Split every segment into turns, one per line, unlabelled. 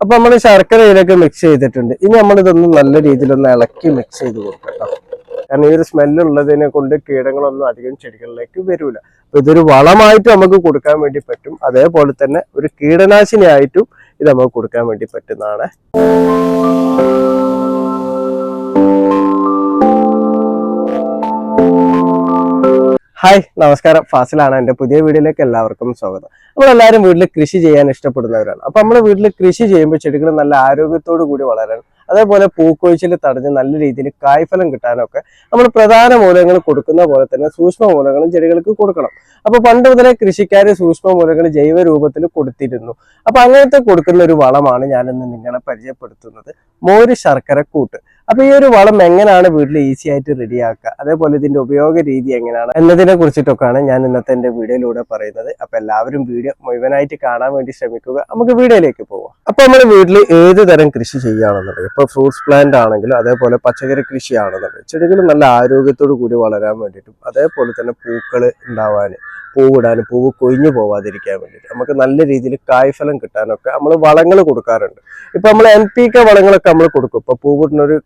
അപ്പൊ നമ്മൾ ശർക്കര ഇതിലൊക്കെ മിക്സ് ചെയ്തിട്ടുണ്ട്. ഇനി നമ്മൾ ഇതൊന്ന് നല്ല രീതിയിൽ ഒന്ന് ഇളക്കി മിക്സ് ചെയ്ത് കൊടുക്കട്ടോ കാരണം ഈ ഒരു സ്മെല്ലുള്ളതിനെ കൊണ്ട് കീടങ്ങളൊന്നും അധികം ചെടികളിലേക്ക് വരില്ല അപ്പൊ ഇതൊരു വളമായിട്ട് നമുക്ക് കൊടുക്കാൻ വേണ്ടി പറ്റും. അതേപോലെ തന്നെ ഒരു കീടനാശിനി ആയിട്ടും ഇത് നമുക്ക് കൊടുക്കാൻ വേണ്ടി പറ്റുന്നതാണ്. ഹായ് നമസ്കാരം. ഫാസിലാണ് എന്റെ പുതിയ വീഡിയോയിലേക്ക് എല്ലാവർക്കും സ്വാഗതം. നമ്മളെല്ലാവരും വീട്ടിൽ കൃഷി ചെയ്യാൻ ഇഷ്ടപ്പെടുന്നവരാണ്. അപ്പൊ നമ്മൾ വീട്ടിൽ കൃഷി ചെയ്യുമ്പോൾ ചെടികൾ നല്ല ആരോഗ്യത്തോടു കൂടി വളരാൻ അതേപോലെ പൂക്കൊഴിച്ചിൽ തടഞ്ഞ് നല്ല രീതിയിൽ കായ്ഫലം കിട്ടാനൊക്കെ നമ്മൾ പ്രധാന മൂലങ്ങൾ കൊടുക്കുന്ന പോലെ തന്നെ സൂക്ഷ്മ മൂലങ്ങളും ചെടികൾക്ക് കൊടുക്കണം. അപ്പോൾ പണ്ട് മുതലേ കൃഷിക്കാർ സൂക്ഷ്മ മൂലകൾ ജൈവ രൂപത്തിൽ കൊടുത്തിരുന്നു. അപ്പൊ അങ്ങനത്തെ കൊടുക്കുന്ന ഒരു വളമാണ് ഞാനിന്ന് നിങ്ങളെ പരിചയപ്പെടുത്തുന്നത്. മോര് ശർക്കര കൂട്ട് അപ്പൊ ഈ ഒരു വളം എങ്ങനെയാണ് വീട്ടിൽ ഈസി ആയിട്ട് റെഡിയാക്കുക അതേപോലെ ഇതിന്റെ ഉപയോഗ രീതി എങ്ങനെയാണ്? എന്നതിനെ കുറിച്ചിട്ടൊക്കെയാണ് ഞാൻ ഇന്നത്തെ എന്റെ വീഡിയോയിലൂടെ പറയുന്നത്. അപ്പൊ എല്ലാവരും വീഡിയോ മുഴുവനായിട്ട് കാണാൻ വേണ്ടി ശ്രമിക്കുക. നമുക്ക് വീഡിയോയിലേക്ക് പോവാം. അപ്പൊ നമ്മൾ വീട്ടിൽ ഏത് തരം കൃഷി ചെയ്യുകയാണെന്നുണ്ടെങ്കിൽ ഇപ്പൊ ഫ്രൂട്ട്സ് പ്ലാന്റ് ആണെങ്കിലും അതേപോലെ പച്ചക്കറി കൃഷി ചെടികൾ നല്ല ആരോഗ്യത്തോടു കൂടി വളരാൻ വേണ്ടിയിട്ടും അതേപോലെ തന്നെ പൂക്കൾ ഉണ്ടാവാൻ പൂവിടാനും പൂവ് കൊഴിഞ്ഞു പോവാതിരിക്കാൻ വേണ്ടിയിട്ട് നമുക്ക് നല്ല രീതിയിൽ കായ്ഫലം കിട്ടാനൊക്കെ നമ്മൾ വളങ്ങൾ കൊടുക്കാറുണ്ട്. ഇപ്പം നമ്മൾ എൻ പി കെ വളങ്ങളൊക്കെ നമ്മൾ കൊടുക്കും. ഇപ്പോൾ പൂവിടുന്ന ഒരു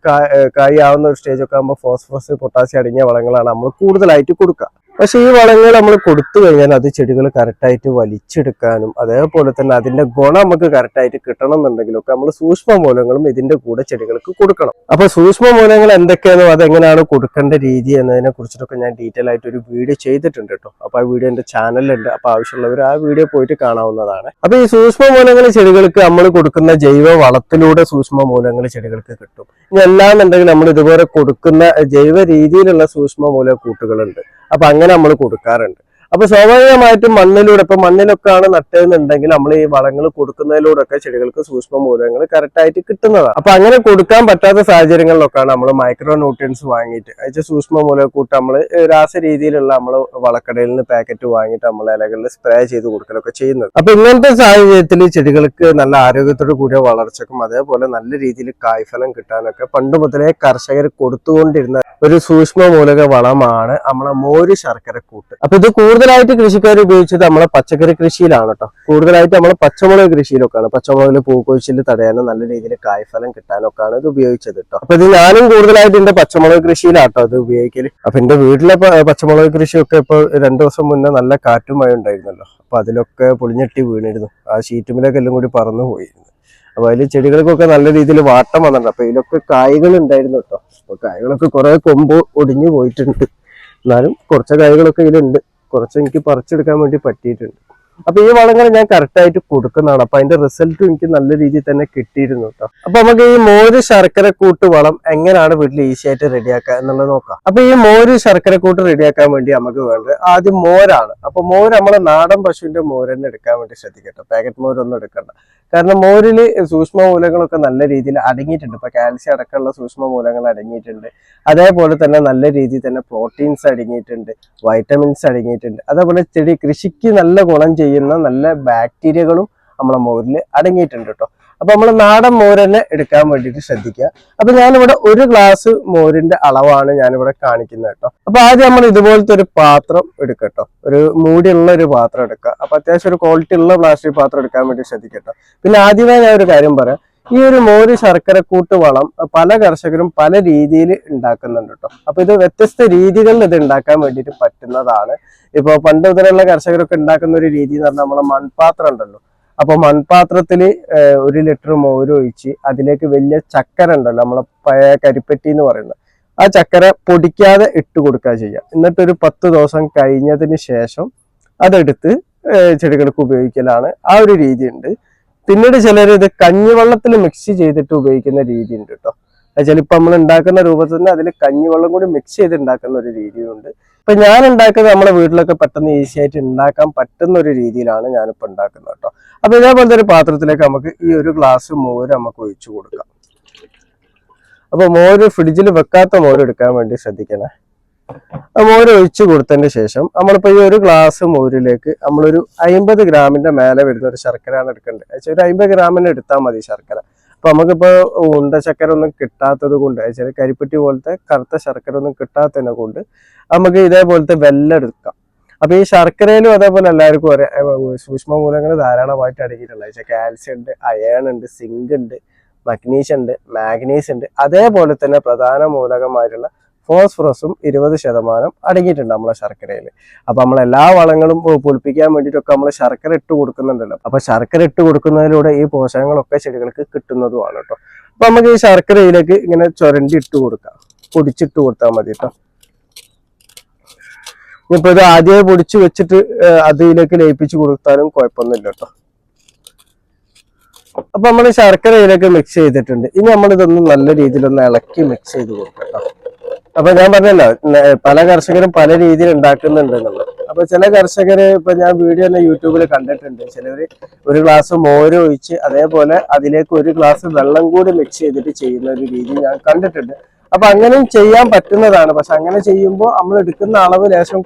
കായ് ആവുന്ന ഒരു സ്റ്റേജൊക്കെ ആകുമ്പോൾ ഫോസ്ഫോസ് പൊട്ടാസ്യം അടങ്ങിയ വളങ്ങളാണ് നമ്മൾ കൂടുതലായിട്ട് കൊടുക്കുക. പക്ഷെ ഈ വളങ്ങൾ നമ്മൾ കൊടുത്തു കഴിഞ്ഞാൽ അത് ചെടികൾ കറക്റ്റായിട്ട് വലിച്ചെടുക്കാനും അതേപോലെ തന്നെ അതിന്റെ ഗുണം നമുക്ക് കറക്റ്റായിട്ട് കിട്ടണം എന്നുണ്ടെങ്കിലൊക്കെ നമ്മൾ സൂക്ഷ്മ മൂലങ്ങളും ഇതിന്റെ കൂടെ ചെടികൾക്ക് കൊടുക്കണം. അപ്പൊ സൂക്ഷ്മ മൂലങ്ങൾ എന്തൊക്കെയാണോ അതെങ്ങനെയാണ് കൊടുക്കേണ്ട രീതി എന്നതിനെ കുറിച്ചിട്ടൊക്കെ ഞാൻ ഡീറ്റെയിൽ ആയിട്ട് ഒരു വീഡിയോ ചെയ്തിട്ടുണ്ട് കേട്ടോ. അപ്പൊ ആ വീഡിയോ എന്റെ ചാനലിലുണ്ട് അപ്പൊ ആവശ്യമുള്ളവർ ആ വീഡിയോ പോയിട്ട് കാണാവുന്നതാണ്. അപ്പൊ ഈ സൂക്ഷ്മ മൂലങ്ങൾ ചെടികൾക്ക് നമ്മൾ കൊടുക്കുന്ന ജൈവ വളത്തിലൂടെ സൂക്ഷ്മ മൂലങ്ങൾ ചെടികൾക്ക് കിട്ടും. അല്ലാന്നുണ്ടെങ്കിൽ നമ്മൾ ഇതുപോലെ കൊടുക്കുന്ന ജൈവ രീതിയിലുള്ള സൂക്ഷ്മ മൂല കൂട്ടുകളുണ്ട് അപ്പൊ അങ്ങനെ നമ്മൾ കൊടുക്കാറുണ്ട്. അപ്പൊ സ്വാഭാവികമായിട്ടും മണ്ണിലൂടെ ഇപ്പൊ മണ്ണിലൊക്കെയാണ് നട്ടതെന്നുണ്ടെങ്കിൽ നമ്മൾ ഈ വളങ്ങൾ കൊടുക്കുന്നതിലൂടെ ഒക്കെ ചെടികൾക്ക് സൂക്ഷ്മ മൂലകങ്ങൾ കറക്റ്റ് ആയിട്ട് കിട്ടുന്നതാണ് അപ്പൊ അങ്ങനെ കൊടുക്കാൻ പറ്റാത്ത സാഹചര്യങ്ങളിലൊക്കെയാണ് നമ്മൾ മൈക്രോ ന്യൂട്രിയൻസ് വാങ്ങിയിട്ട് അയച്ച സൂക്ഷ്മ മൂലകൂട്ട് നമ്മൾ രാസ രീതിയിലുള്ള നമ്മൾ വളക്കടയിൽ നിന്ന് പാക്കറ്റ് വാങ്ങിയിട്ട് നമ്മൾ ഇലകളിൽ സ്പ്രേ ചെയ്ത് കൊടുക്കലൊക്കെ ചെയ്യുന്നത്. അപ്പൊ ഇങ്ങനത്തെ സാഹചര്യത്തിൽ ചെടികൾക്ക് നല്ല ആരോഗ്യത്തോട് കൂടിയ വളർച്ചക്കും അതേപോലെ നല്ല രീതിയിൽ കായ്ഫലം കിട്ടാനൊക്കെ പണ്ട് മുതലേ കർഷകർ കൊടുത്തുകൊണ്ടിരുന്ന ഒരു സൂക്ഷ്മ മൂലക വളമാണ് നമ്മളെ മോര് ശർക്കര കൂട്ട്. അപ്പൊ ഇത് കൂടുതലായിട്ട് കൃഷിക്കാർ ഉപയോഗിച്ചത് നമ്മളെ പച്ചക്കറി കൃഷിയിലാണ് കേട്ടോ. കൂടുതലായിട്ട് നമ്മളെ പച്ചമുളക് കൃഷിയിലൊക്കെയാണ്. പച്ചമുളകിൽ പൂക്കൊഴിച്ചിൽ തടയാനും നല്ല രീതിയിൽ കായ്ഫലം കിട്ടാനൊക്കെയാണ് ഇത് ഉപയോഗിച്ചത് കേട്ടോ. അപ്പൊ ഇത് ഞാനും കൂടുതലായിട്ട് എന്റെ പച്ചമുളക് കൃഷിയിലാട്ടോ അത് ഉപയോഗിക്കൽ. അപ്പൊ എന്റെ വീട്ടിലെ പച്ചമുളക് കൃഷിയൊക്കെ ഇപ്പൊ രണ്ടു ദിവസം മുന്നേ നല്ല കാറ്റും മഴ ഉണ്ടായിരുന്നല്ലോ. അപ്പൊ അതിലൊക്കെ പൊളിഞ്ഞെട്ടി വീണിരുന്നു. ആ ഷീറ്റുമിലൊക്കെ എല്ലാം കൂടി പറന്നു പോയിരുന്നു. അപ്പൊ അതിൽ ചെടികൾക്കൊക്കെ നല്ല രീതിയിൽ വാട്ടം വന്നിട്ടുണ്ട്. അപ്പൊ ഇതിലൊക്കെ കായകൾ ഉണ്ടായിരുന്നു കേട്ടോ. അപ്പൊ കായ്കളൊക്കെ കുറെ കൊമ്പ് ഒടിഞ്ഞു പോയിട്ടുണ്ട്. എന്നാലും കുറച്ച് കായകളൊക്കെ ഇതിലുണ്ട്. കുറച്ച് എനിക്ക് പറിച്ചെടുക്കാൻ വേണ്ടി പറ്റിയിട്ടുണ്ട്. അപ്പൊ ഈ വളങ്ങൾ ഞാൻ കറക്റ്റ് ആയിട്ട് കൊടുക്കുന്നതാണ്. അപ്പൊ അതിന്റെ റിസൾട്ട് എനിക്ക് നല്ല രീതിയിൽ തന്നെ കിട്ടിയിരുന്നു കേട്ടോ അപ്പൊ നമുക്ക് ഈ മോര് ശർക്കര കൂട്ട് വളം എങ്ങനെയാണ് വീട്ടിൽ ഈസി ആയിട്ട് റെഡിയാക്കുക എന്നുള്ളത് നോക്കാം. അപ്പൊ ഈ മോര് ശർക്കര കൂട്ട് റെഡിയാക്കാൻ വേണ്ടി നമുക്ക് വേണ്ടത് ആദ്യം മോരാണ്. അപ്പൊ മോര് നമ്മളെ നാടൻ പശുവിന്റെ മോര് തന്നെ എടുക്കാൻ വേണ്ടി ശ്രദ്ധിക്കട്ടോ. പാക്കറ്റ് മോരൊന്നും എടുക്കണ്ട. കാരണം മോരിൽ സൂക്ഷ്മ മൂലങ്ങളൊക്കെ നല്ല രീതിയിൽ അടങ്ങിയിട്ടുണ്ട്. ഇപ്പൊ കാൽസ്യം അടക്കമുള്ള സൂക്ഷ്മ മൂലങ്ങൾ അടങ്ങിയിട്ടുണ്ട്. അതേപോലെ തന്നെ നല്ല രീതിയിൽ തന്നെ പ്രോട്ടീൻസ് അടങ്ങിയിട്ടുണ്ട്. വൈറ്റമിൻസ് അടങ്ങിയിട്ടുണ്ട്. അതേപോലെ ചെടി കൃഷിക്ക് നല്ല ഗുണം ചെയ്യുന്ന നല്ല ബാക്ടീരിയകളും നമ്മളെ മോരിൽ അടങ്ങിയിട്ടുണ്ട് കേട്ടോ അപ്പൊ നമ്മൾ നാടൻ മോര് തന്നെ എടുക്കാൻ വേണ്ടിയിട്ട് ശ്രദ്ധിക്കുക. അപ്പൊ ഞാനിവിടെ ഒരു ഗ്ലാസ് മോരിന്റെ അളവാണ് ഞാനിവിടെ കാണിക്കുന്നത് കേട്ടോ അപ്പൊ ആദ്യം നമ്മൾ ഇതുപോലത്തെ ഒരു പാത്രം എടുക്കട്ടോ ഒരു മൂടിയുള്ള ഒരു പാത്രം എടുക്കുക. അപ്പൊ അത്യാവശ്യം ഒരു ക്വാളിറ്റി ഉള്ള പ്ലാസ്റ്റിക് പാത്രം എടുക്കാൻ വേണ്ടി ശ്രദ്ധിക്കട്ടോ പിന്നെ ആദ്യമേ ഞാൻ ഒരു കാര്യം പറയാം. ഈ ഒരു മോര് ശർക്കരക്കൂട്ട് വളം പല കർഷകരും പല രീതിയിൽ ഉണ്ടാക്കുന്നുണ്ട് കേട്ടോ. അപ്പൊ ഇത് വ്യത്യസ്ത രീതികളിൽ ഇത് ഉണ്ടാക്കാൻ വേണ്ടിയിട്ട് പറ്റുന്നതാണ്. ഇപ്പൊ പണ്ട് മുതലുള്ള കർഷകരൊക്കെ ഉണ്ടാക്കുന്ന ഒരു രീതി എന്ന് പറഞ്ഞാൽ നമ്മളെ മൺപാത്രം ഉണ്ടല്ലോ. അപ്പൊ മൺപാത്രത്തിൽ ഒരു ലിറ്റർ മോര് ഒഴിച്ച് അതിലേക്ക് വലിയ ചക്കര ഉണ്ടല്ലോ നമ്മളെ പഴയ കരിപ്പെട്ടി എന്ന് പറയുന്നത്. ആ ചക്കര പൊടിക്കാതെ ഇട്ട് കൊടുക്കുക ചെയ്യാം എന്നിട്ടൊരു പത്ത് ദിവസം കഴിഞ്ഞതിന് ശേഷം അതെടുത്ത് ചെടികൾക്ക് ഉപയോഗിക്കലാണ്. ആ ഒരു രീതി ഉണ്ട്. പിന്നീട് ചിലർ ഇത് കഞ്ഞിവെള്ളത്തിൽ മിക്സ് ചെയ്തിട്ട് ഉപയോഗിക്കുന്ന രീതി ഉണ്ട് കേട്ടോ ചിലപ്പോ നമ്മൾ ഉണ്ടാക്കുന്ന രൂപത്തിൽ തന്നെ അതിൽ കഞ്ഞിവെള്ളം കൂടി മിക്സ് ചെയ്ത് ഉണ്ടാക്കുന്ന ഒരു രീതിയുണ്ട്. ഇപ്പൊ ഞാൻ ഉണ്ടാക്കുന്നത് നമ്മുടെ വീട്ടിലൊക്കെ പെട്ടെന്ന് ഈസി ആയിട്ട് ഉണ്ടാക്കാൻ പറ്റുന്ന ഒരു രീതിയിലാണ് ഞാനിപ്പോ ഉണ്ടാക്കുന്നത് കേട്ടോ. അപ്പൊ ഇതേപോലത്തെ ഒരു പാത്രത്തിലേക്ക് നമുക്ക് ഈ ഒരു ഗ്ലാസ് മോര് നമുക്ക് ഒഴിച്ചു കൊടുക്കാം. അപ്പൊ മോര് ഫ്രിഡ്ജിൽ വെക്കാത്ത മോര് എടുക്കാൻ വേണ്ടി ശ്രദ്ധിക്കണേ. മോര് ഒഴിച്ചു കൊടുത്തതിന് ശേഷം നമ്മളിപ്പോ ഈ ഒരു ഗ്ലാസ് മോരിലേക്ക് നമ്മളൊരു അമ്പത് ഗ്രാമിന്റെ മേലെ വരുന്ന ഒരു ശർക്കരയാണ് എടുക്കേണ്ടത്. ഒരു അമ്പത് ഗ്രാമിന് എടുത്താൽ മതി ശർക്കര. അപ്പൊ നമുക്കിപ്പോ ഉണ്ട ശർക്കര ഒന്നും കിട്ടാത്തത് കൊണ്ട് കരിപ്പെട്ടി പോലത്തെ കറുത്ത ശർക്കര ഒന്നും കിട്ടാത്തതിനെ കൊണ്ട് നമുക്ക് ഇതേപോലത്തെ വെല്ലം എടുക്കാം. അപ്പൊ ഈ ശർക്കരയിലും അതേപോലെ എല്ലാവർക്കും ഒരേ സൂക്ഷ്മ മൂലങ്ങൾ ധാരാളമായിട്ട് അടങ്ങിയിട്ടുള്ളത്. കാൽസ്യം ഉണ്ട് അയേൺ ഉണ്ട് സിങ്ക് ഉണ്ട് മഗ്നീഷ്യം ഉണ്ട് മാഗ്നീസ് ഉണ്ട്. അതേപോലെ തന്നെ പ്രധാന മൂലകമായിട്ടുള്ള ഫോസ്ഫറസും ഇരുപത് ശതമാനം അടങ്ങിയിട്ടുണ്ട് നമ്മളെ ശർക്കരയിൽ അപ്പൊ നമ്മൾ എല്ലാ വളങ്ങളും പുൽപ്പിക്കാൻ വേണ്ടിയിട്ടൊക്കെ നമ്മൾ ശർക്കര ഇട്ട് കൊടുക്കുന്നുണ്ടല്ലോ. അപ്പൊ ശർക്കര ഇട്ട് കൊടുക്കുന്നതിലൂടെ ഈ പോഷകങ്ങളൊക്കെ ചെടികൾക്ക് കിട്ടുന്നതുമാണ് കേട്ടോ അപ്പൊ നമുക്ക് ഈ ശർക്കരയിലേക്ക് ഇങ്ങനെ ചുരണ്ടി ഇട്ട് കൊടുക്കാം. പൊടിച്ചിട്ട് കൊടുത്താൽ മതി കേട്ടോ ഇനിയിപ്പോ ഇത് ആദ്യമേ പൊടിച്ച് വെച്ചിട്ട് അതിലേക്ക് ലയിപ്പിച്ച് കൊടുത്താലും കുഴപ്പമൊന്നുമില്ല കേട്ടോ അപ്പൊ നമ്മൾ ശർക്കരയിലൊക്കെ മിക്സ് ചെയ്തിട്ടുണ്ട്. ഇനി നമ്മൾ ഇതൊന്ന് നല്ല രീതിയിൽ ഒന്ന് ഇളക്കി മിക്സ് ചെയ്ത് കൊടുക്കാം കേട്ടോ അപ്പൊ ഞാൻ പറഞ്ഞല്ലോ പല കർഷകരും പല രീതിയിൽ ഉണ്ടാക്കുന്നുണ്ട് എന്നുള്ളത്. അപ്പൊ ചില കർഷകര് ഇപ്പൊ ഞാൻ വീഡിയോ തന്നെ യൂട്യൂബിൽ കണ്ടിട്ടുണ്ട്. ചിലവര് ഒരു ഗ്ലാസ് മോര് ഒഴിച്ച് അതേപോലെ അതിലേക്ക് ഒരു ഗ്ലാസ് വെള്ളം കൂടി മിക്സ് ചെയ്തിട്ട് ചെയ്യുന്ന ഒരു രീതി ഞാൻ കണ്ടിട്ടുണ്ട്. അപ്പൊ അങ്ങനെയും ചെയ്യാൻ പറ്റുന്നതാണ്. പക്ഷെ അങ്ങനെ ചെയ്യുമ്പോൾ നമ്മൾ എടുക്കുന്ന അളവ് ലേശം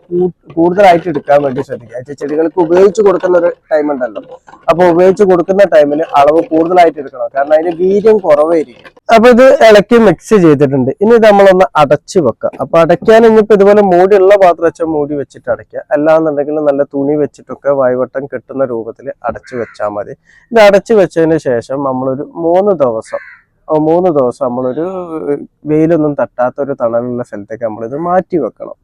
കൂടുതലായിട്ട് എടുക്കാൻ വേണ്ടി ശ്രദ്ധിക്കുക. ചെടികൾക്ക് ഉപയോഗിച്ച് കൊടുക്കുന്ന ഒരു ടൈം ഉണ്ടല്ലോ. അപ്പൊ ഉപയോഗിച്ച് കൊടുക്കുന്ന ടൈമിൽ അളവ് കൂടുതലായിട്ട് എടുക്കണം. കാരണം അതിന് വീര്യം കുറവായിരിക്കും. അപ്പൊ ഇത് ഇളക്കി മിക്സ് ചെയ്തിട്ടുണ്ട്. ഇനി നമ്മളൊന്ന് അടച്ചു വെക്കാം. അപ്പൊ അടയ്ക്കാൻ ഇനിയിപ്പോ ഇതുപോലെ മൂടിയുള്ള പാത്രം വെച്ചാൽ മൂടി വെച്ചിട്ട് അടയ്ക്കുക. അല്ലാന്നുണ്ടെങ്കിൽ നല്ല തുണി വെച്ചിട്ടൊക്കെ വായുവട്ടം കെട്ടുന്ന രൂപത്തിൽ അടച്ചു വെച്ചാൽ മതി. ഇത് അടച്ചു വെച്ചതിന് ശേഷം നമ്മളൊരു മൂന്ന് ദിവസം മൂന്ന് ദിവസം നമ്മളൊരു വെയിലൊന്നും തട്ടാത്ത ഒരു തണലുള്ള സ്ഥലത്തേക്ക് നമ്മളിത് മാറ്റി വെക്കണം.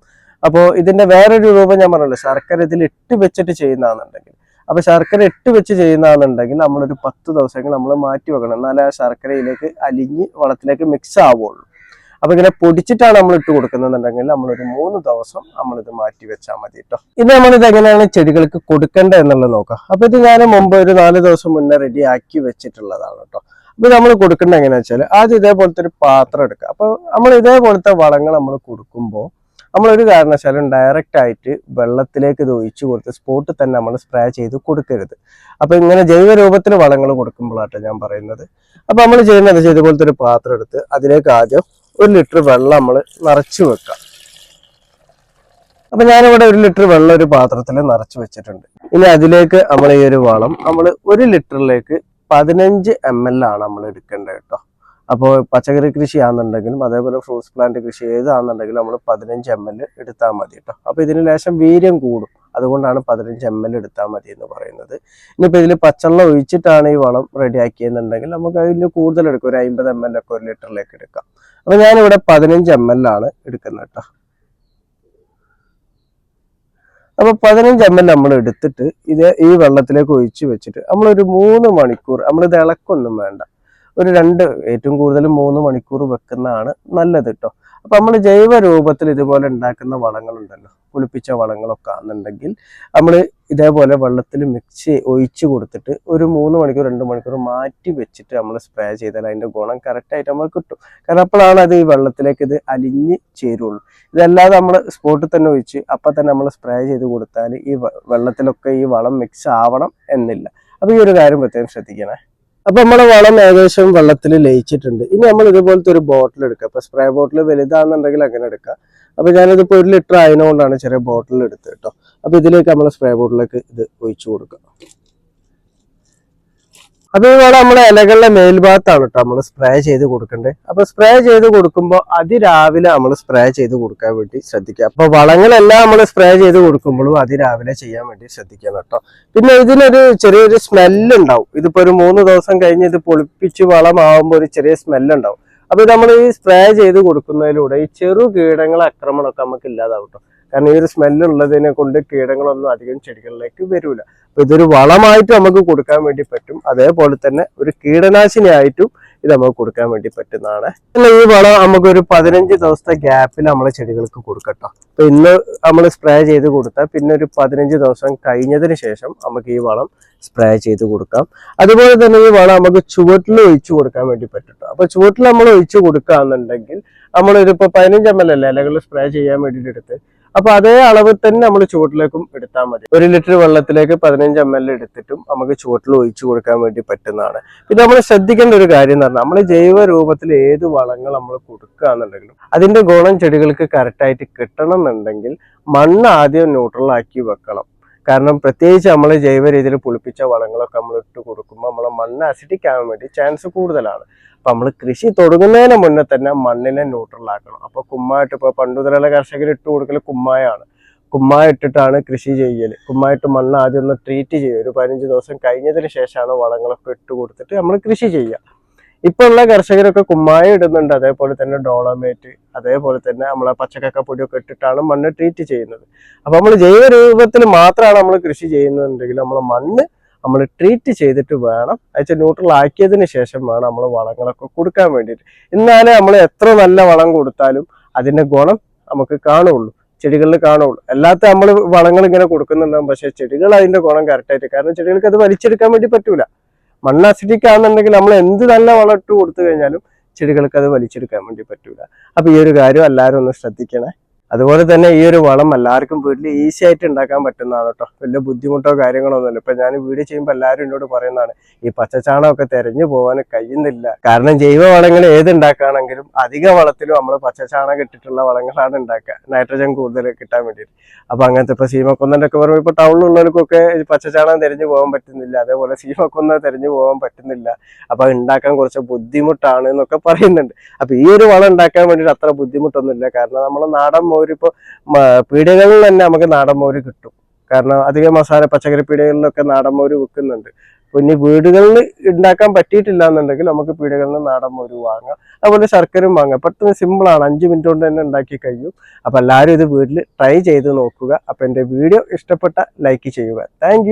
അപ്പോൾ ഇതിന്റെ വേറൊരു രൂപം ഞാൻ പറഞ്ഞല്ലോ ശർക്കര ഇതിൽ ഇട്ട് വെച്ചിട്ട് ചെയ്യുന്നതാണെന്നുണ്ടെങ്കിൽ. അപ്പൊ ശർക്കര ഇട്ട് വെച്ച് ചെയ്യുന്നതാണെന്നുണ്ടെങ്കിൽ നമ്മളൊരു പത്ത് ദിവസങ്ങൾ നമ്മൾ മാറ്റി വെക്കണം. എന്നാലേ ആ ശർക്കരയിലേക്ക് അലിഞ്ഞ് വളത്തിലേക്ക് മിക്സ് ആവുള്ളൂ. അപ്പൊ ഇങ്ങനെ പൊടിച്ചിട്ടാണ് നമ്മൾ ഇട്ട് കൊടുക്കുന്നതെന്നുണ്ടെങ്കിൽ നമ്മളൊരു മൂന്ന് ദിവസം നമ്മളിത് മാറ്റി വെച്ചാൽ മതി കേട്ടോ ഇനി നമ്മളിത് എങ്ങനെയാണ് ചെടികൾക്ക് കൊടുക്കേണ്ടത് എന്നുള്ളത് നോക്കാം. അപ്പൊ ഇത് ഞാൻ മുമ്പ് ഒരു നാല് ദിവസം മുന്നേ റെഡി ആക്കി വെച്ചിട്ടുള്ളതാണ് കേട്ടോ അപ്പൊ നമ്മൾ കൊടുക്കേണ്ടത് എങ്ങനെയാ വെച്ചാൽ ആദ്യം ഇതേപോലത്തെ ഒരു പാത്രം എടുക്കുക. അപ്പൊ നമ്മൾ ഇതേപോലത്തെ വളങ്ങൾ നമ്മൾ കൊടുക്കുമ്പോൾ നമ്മളൊരു കാരണവശാലും ഡയറക്റ്റ് ആയിട്ട് വെള്ളത്തിലേക്ക് ഇത് ഒഴിച്ചു കൊടുത്ത് സ്പോട്ടിൽ തന്നെ നമ്മൾ സ്പ്രേ ചെയ്ത് കൊടുക്കരുത്. അപ്പൊ ഇങ്ങനെ ജൈവ രൂപത്തിൽ വളങ്ങൾ കൊടുക്കുമ്പോഴാട്ടോ ഞാൻ പറയുന്നത്. അപ്പൊ നമ്മൾ ചെയ്യുന്നത് ഇതുപോലത്തെ ഒരു പാത്രം എടുത്ത് അതിലേക്ക് ആദ്യം ഒരു ലിറ്റർ വെള്ളം നമ്മൾ നിറച്ചു വെക്കാം അപ്പൊ ഞാനിവിടെ ഒരു ലിറ്റർ വെള്ളം ഒരു പാത്രത്തിൽ നിറച്ചു വെച്ചിട്ടുണ്ട്. ഇനി അതിലേക്ക് നമ്മൾ ഈ ഒരു വളം നമ്മൾ ഒരു ലിറ്ററിലേക്ക് പതിനഞ്ച് എം എൽ ആണ് നമ്മൾ എടുക്കേണ്ടത് കേട്ടോ. അപ്പോൾ പച്ചക്കറി കൃഷി ആണെന്നുണ്ടെങ്കിലും അതേപോലെ ഫ്രൂട്ട്സ് പ്ലാന്റ് കൃഷി ഏതാണെന്നുണ്ടെങ്കിലും നമ്മൾ പതിനഞ്ച് എം എൽ എടുത്താൽ മതി കേട്ടോ. അപ്പോൾ ഇതിന് ലേശം വീര്യം കൂടും. അതുകൊണ്ടാണ് പതിനഞ്ച് എം എൽ എടുത്താൽ മതി എന്ന് പറയുന്നത്. ഇനിയിപ്പോൾ ഇതിൽ പച്ചവെള്ളം ഒഴിച്ചിട്ടാണ് ഈ വളം റെഡി ആക്കിയെന്നുണ്ടെങ്കിൽ നമുക്ക് അതിൽ കൂടുതൽ എടുക്കും. ഒരു അമ്പത് എം എൽ ഒക്കെ ഒരു ലിറ്ററിലേക്ക് എടുക്കാം. അപ്പോൾ ഞാനിവിടെ പതിനഞ്ച് എം എൽ ആണ് എടുക്കുന്നത് കേട്ടോ. അപ്പൊ പതിനഞ്ച് എം എൽ നമ്മൾ എടുത്തിട്ട് ഇത് ഈ വെള്ളത്തിലേക്ക് ഒഴിച്ചു വെച്ചിട്ട് നമ്മൾ ഒരു മൂന്ന് മണിക്കൂർ നമ്മളിത് ഇളക്കൊന്നും വേണ്ട. ഒരു രണ്ട് ഏറ്റവും കൂടുതൽ മൂന്ന് മണിക്കൂർ വെക്കുന്നതാണ് നല്ലത് കേട്ടോ അപ്പൊ നമ്മൾ ജൈവ രൂപത്തിൽ ഇതുപോലെ ഉണ്ടാക്കുന്ന വളങ്ങളുണ്ടല്ലോ പുളിപ്പിച്ച വളങ്ങളൊക്കെ ആണെന്നുണ്ടെങ്കിൽ നമ്മൾ ഇതേപോലെ വെള്ളത്തിൽ മിക്സ് ഒഴിച്ച് കൊടുത്തിട്ട് ഒരു മൂന്ന് മണിക്കൂർ രണ്ട് മണിക്കൂർ മാറ്റി വെച്ചിട്ട് നമ്മൾ സ്പ്രേ ചെയ്താൽ അതിന്റെ ഗുണം കറക്റ്റായിട്ട് നമ്മൾ കിട്ടും. കാരണം അപ്പോഴാണ് അത് ഈ വെള്ളത്തിലേക്ക് ഇത് അലിഞ്ഞ് ചേരുള്ളൂ. ഇതല്ലാതെ നമ്മൾ സ്പോട്ടിൽ തന്നെ ഒഴിച്ച് അപ്പം തന്നെ നമ്മൾ സ്പ്രേ ചെയ്ത് കൊടുത്താൽ ഈ വെള്ളത്തിലൊക്കെ ഈ വളം മിക്സ് ആവണം എന്നില്ല. അപ്പൊ ഈ ഒരു കാര്യം പ്രത്യേകം ശ്രദ്ധിക്കണേ. അപ്പൊ നമ്മളെ വളം ഏകദേശം വെള്ളത്തിൽ ലയിച്ചിട്ടുണ്ട്. ഇനി നമ്മൾ ഇതുപോലത്തെ ഒരു ബോട്ടിൽ എടുക്കുക അപ്പൊ സ്പ്രേ ബോട്ടിൽ വലുതാണെന്നുണ്ടെങ്കിൽ അങ്ങനെ എടുക്കുക അപ്പൊ ഞാനിതിപ്പോ ഒരു ലിറ്റർ ആയതുകൊണ്ടാണ് ചെറിയ ബോട്ടിൽ എടുത്ത് കേട്ടോ അപ്പൊ ഇതിലേക്ക് നമ്മൾ സ്പ്രേ ബോട്ടിലേക്ക് ഇത് ഒഴിച്ചു കൊടുക്കുക. അപ്പൊ ഇവിടെ നമ്മൾ ഇലകളുടെ മേൽഭാഗത്താണ് കേട്ടോ നമ്മൾ സ്പ്രേ ചെയ്ത് കൊടുക്കേണ്ടത് അപ്പൊ സ്പ്രേ ചെയ്ത് കൊടുക്കുമ്പോൾ അതിരാവിലെ നമ്മൾ സ്പ്രേ ചെയ്ത് കൊടുക്കാൻ വേണ്ടി ശ്രദ്ധിക്കുക. അപ്പൊ വളങ്ങളെല്ലാം നമ്മൾ സ്പ്രേ ചെയ്ത് കൊടുക്കുമ്പോഴും അതിരാവിലെ ചെയ്യാൻ വേണ്ടി ശ്രദ്ധിക്കണം കേട്ടോ പിന്നെ ഇതിനൊരു ചെറിയൊരു സ്മെല്ല് ഉണ്ടാവും. ഇതിപ്പോ ഒരു മൂന്ന് ദിവസം കഴിഞ്ഞ് ഇത് പൊളിപ്പിച്ച് വളമാവുമ്പോൾ ഒരു ചെറിയ സ്മെല്ല് ഉണ്ടാവും. അപ്പൊ നമ്മൾ ഈ സ്പ്രേ ചെയ്ത് കൊടുക്കുന്നതിലൂടെ ഈ ചെറു കീടങ്ങളെ ആക്രമണമൊക്കെ നമുക്ക് ഇല്ലാതാവും ട്ടോ. കാരണം ഈ ഒരു സ്മെല്ലുള്ളതിനെ കൊണ്ട് കീടങ്ങളൊന്നും അധികം ചെടികളിലേക്ക് വരില്ല അപ്പൊ ഇതൊരു വളമായിട്ട് നമുക്ക് കൊടുക്കാൻ വേണ്ടി പറ്റും. അതേപോലെ തന്നെ ഒരു കീടനാശിനി ആയിട്ടും ഇത് നമുക്ക് കൊടുക്കാൻ വേണ്ടി പറ്റുന്നതാണ്. പിന്നെ ഈ വളം നമുക്ക് ഒരു പതിനഞ്ച് ദിവസത്തെ ഗ്യാപ്പിൽ നമ്മളെ ചെടികൾക്ക് കൊടുക്കട്ടോ. അപ്പൊ ഇന്ന് നമ്മൾ സ്പ്രേ ചെയ്ത് കൊടുത്താൽ പിന്നെ ഒരു പതിനഞ്ച് ദിവസം കഴിഞ്ഞതിന് ശേഷം നമുക്ക് ഈ വളം സ്പ്രേ ചെയ്ത് കൊടുക്കാം. അതുപോലെ തന്നെ ഈ വളം നമുക്ക് ചുവട്ടിൽ ഒഴിച്ചു കൊടുക്കാൻ വേണ്ടി പറ്റട്ടോ. അപ്പൊ ചുവട്ടിൽ നമ്മൾ ഒഴിച്ചു കൊടുക്കുകയാണെന്നുണ്ടെങ്കിൽ ഇപ്പൊ പതിനഞ്ച് എം എൽ അല്ലേ? ഇലകൾ സ്പ്രേ ചെയ്യാൻ വേണ്ടിയിട്ട് എടുത്ത് അപ്പൊ അതേ അളവ് തന്നെ നമ്മൾ ചുവട്ടിലേക്കും എടുത്താൽ മതി. ഒരു ലിറ്റർ വെള്ളത്തിലേക്ക് പതിനഞ്ച് എം എൽ എടുത്തിട്ടും നമുക്ക് ചുവട്ടിൽ ഒഴിച്ചു കൊടുക്കാൻ വേണ്ടി പറ്റുന്നതാണ്. ഇത് നമ്മൾ ശ്രദ്ധിക്കേണ്ട ഒരു കാര്യം എന്ന് പറഞ്ഞാൽ നമ്മൾ ജൈവ രൂപത്തിൽ ഏത് വളങ്ങൾ നമ്മൾ കൊടുക്കുകയാണെന്നുണ്ടെങ്കിലും അതിന്റെ ഗുണം ചെടികൾക്ക് കറക്റ്റായിട്ട് കിട്ടണം എന്നുണ്ടെങ്കിൽ മണ്ണ് ആദ്യം ന്യൂട്രലാക്കി വെക്കണം. കാരണം പ്രത്യേകിച്ച് നമ്മൾ ജൈവ രീതിയിൽ പുളിപ്പിച്ച വളങ്ങളൊക്കെ നമ്മൾ ഇട്ട് കൊടുക്കുമ്പോൾ നമ്മളെ മണ്ണ് അസിഡിക് ആവാൻ വേണ്ടി ചാൻസ് കൂടുതലാണ്. അപ്പൊ നമ്മൾ കൃഷി തുടങ്ങുന്നതിന് മുന്നേ തന്നെ മണ്ണിനെ ന്യൂട്രൽ ആക്കണം. അപ്പൊ കുമ്മായിട്ട് ഇപ്പൊ പണ്ട് മുതലുള്ള കർഷകർ ഇട്ട് കൊടുക്കൽ കുമ്മായാണ്. കുമ്മായ ഇട്ടിട്ടാണ് കൃഷി ചെയ്യൽ കുമ്മായിട്ട് മണ്ണ് ആദ്യം ഒന്ന് ട്രീറ്റ് ചെയ്യുക. ഒരു പതിനഞ്ച് ദിവസം കഴിഞ്ഞതിന് ശേഷമാണ് വളങ്ങളൊക്കെ ഇട്ട് കൊടുത്തിട്ട് നമ്മൾ കൃഷി ചെയ്യുക. ഇപ്പൊ ഉള്ള കർഷകരൊക്കെ കുമ്മായ ഇടുന്നുണ്ട്. അതേപോലെ തന്നെ ഡോളമേറ്റ് അതേപോലെ തന്നെ നമ്മളെ പച്ചക്കക്ക പൊടിയൊക്കെ ഇട്ടിട്ടാണ് മണ്ണ് ട്രീറ്റ് ചെയ്യുന്നത്. അപ്പൊ നമ്മൾ ജൈവ രൂപത്തിൽ മാത്രമാണ് നമ്മൾ കൃഷി ചെയ്യുന്നുണ്ടെങ്കിൽ നമ്മളെ മണ്ണ് നമ്മൾ ട്രീറ്റ് ചെയ്തിട്ട് വേണം. അയച്ച ന്യൂട്രൽ ആക്കിയതിന് ശേഷം വേണം നമ്മൾ വളങ്ങളൊക്കെ കൊടുക്കാൻ വേണ്ടിയിട്ട്. എന്നാലേ നമ്മൾ എത്ര നല്ല വളം കൊടുത്താലും അതിന്റെ ഗുണം നമുക്ക് കാണുള്ളൂ. ചെടികളിൽ കാണുള്ളൂ. അല്ലാത്ത നമ്മൾ വളങ്ങൾ ഇങ്ങനെ കൊടുക്കുന്നുണ്ടാവും. പക്ഷേ ചെടികൾ അതിന്റെ ഗുണം കറക്റ്റായിട്ട് കാരണം ചെടികൾക്ക് അത് വലിച്ചെടുക്കാൻ വേണ്ടി പറ്റൂല. മണ്ണ് അസിഡിക് ആണെന്നുണ്ടെങ്കിൽ നമ്മൾ എന്ത് നല്ല വളം ഇട്ട് കൊടുത്തു കഴിഞ്ഞാലും ചെടികൾക്ക് അത് വലിച്ചെടുക്കാൻ വേണ്ടി പറ്റൂല. അപ്പൊ ഈ ഒരു കാര്യം എല്ലാവരും ഒന്ന് ശ്രദ്ധിക്കണേ. അതുപോലെ തന്നെ ഈ ഒരു വളം എല്ലാവർക്കും വീട്ടിൽ ഈസി ആയിട്ട് ഉണ്ടാക്കാൻ പറ്റുന്നതാണ് കേട്ടോ. വലിയ ബുദ്ധിമുട്ടോ കാര്യങ്ങളോ ഒന്നുമില്ല ഇപ്പൊ ഞാൻ വീഡിയോ ചെയ്യുമ്പോൾ എല്ലാവരും എന്നോട് പറയുന്നതാണ് ഈ പച്ചച്ചാണമൊക്കെ തെരഞ്ഞു പോകാൻ കഴിയുന്നില്ല. കാരണം ജൈവ വളങ്ങൾ ഏത് ഉണ്ടാക്കുകയാണെങ്കിലും അധിക വളത്തിലും നമ്മൾ പച്ചച്ചാണകം ഇട്ടിട്ടുള്ള വളങ്ങളാണ് ഉണ്ടാക്കുക. നൈട്രജൻ കൂടുതൽ കിട്ടാൻ വേണ്ടിയിട്ട്. അപ്പൊ അങ്ങനത്തെ ഇപ്പൊ സീമക്കൊന്നന്റെ ഒക്കെ പറയുമ്പോൾ ഇപ്പൊ ടൗണിലുള്ളവർക്കൊക്കെ ഈ പച്ചച്ചാണകം തെരഞ്ഞു പോകാൻ പറ്റുന്നില്ല. അതേപോലെ സീമക്കൊന്ന തെരഞ്ഞു പോകാൻ പറ്റുന്നില്ല. അപ്പൊ ഉണ്ടാക്കാൻ കുറച്ച് ബുദ്ധിമുട്ടാണ് എന്നൊക്കെ പറയുന്നുണ്ട്. അപ്പൊ ഈ ഒരു വളം ഉണ്ടാക്കാൻ വേണ്ടിയിട്ട് അത്ര ബുദ്ധിമുട്ടൊന്നുമില്ല. കാരണം നമ്മൾ നാടൻ മോര് ഇപ്പൊ പീടികകളിൽ തന്നെ നമുക്ക് നാടൻ മോര് കിട്ടും. കാരണം അധികം മസാല പച്ചക്കറി പീടികകളിലൊക്കെ നാടൻ മോര് വിൽക്കുന്നുണ്ട് പിന്നെ വീടുകളിൽ ഉണ്ടാക്കാൻ പറ്റിയിട്ടില്ല എന്നുണ്ടെങ്കിൽ നമുക്ക് പീടികളിൽ നിന്ന് നാടൻ മോര് വാങ്ങാം. അതുപോലെ ശർക്കരയും വാങ്ങാം. പെട്ടെന്ന് സിമ്പിളാണ് അഞ്ച് മിനിറ്റ് കൊണ്ട് തന്നെ ഉണ്ടാക്കി കഴിയും. അപ്പൊ എല്ലാവരും ഇത് വീട്ടിൽ ട്രൈ ചെയ്ത് നോക്കുക. അപ്പൊ എന്റെ വീഡിയോ ഇഷ്ടപ്പെട്ട ലൈക്ക് ചെയ്യുക. താങ്ക്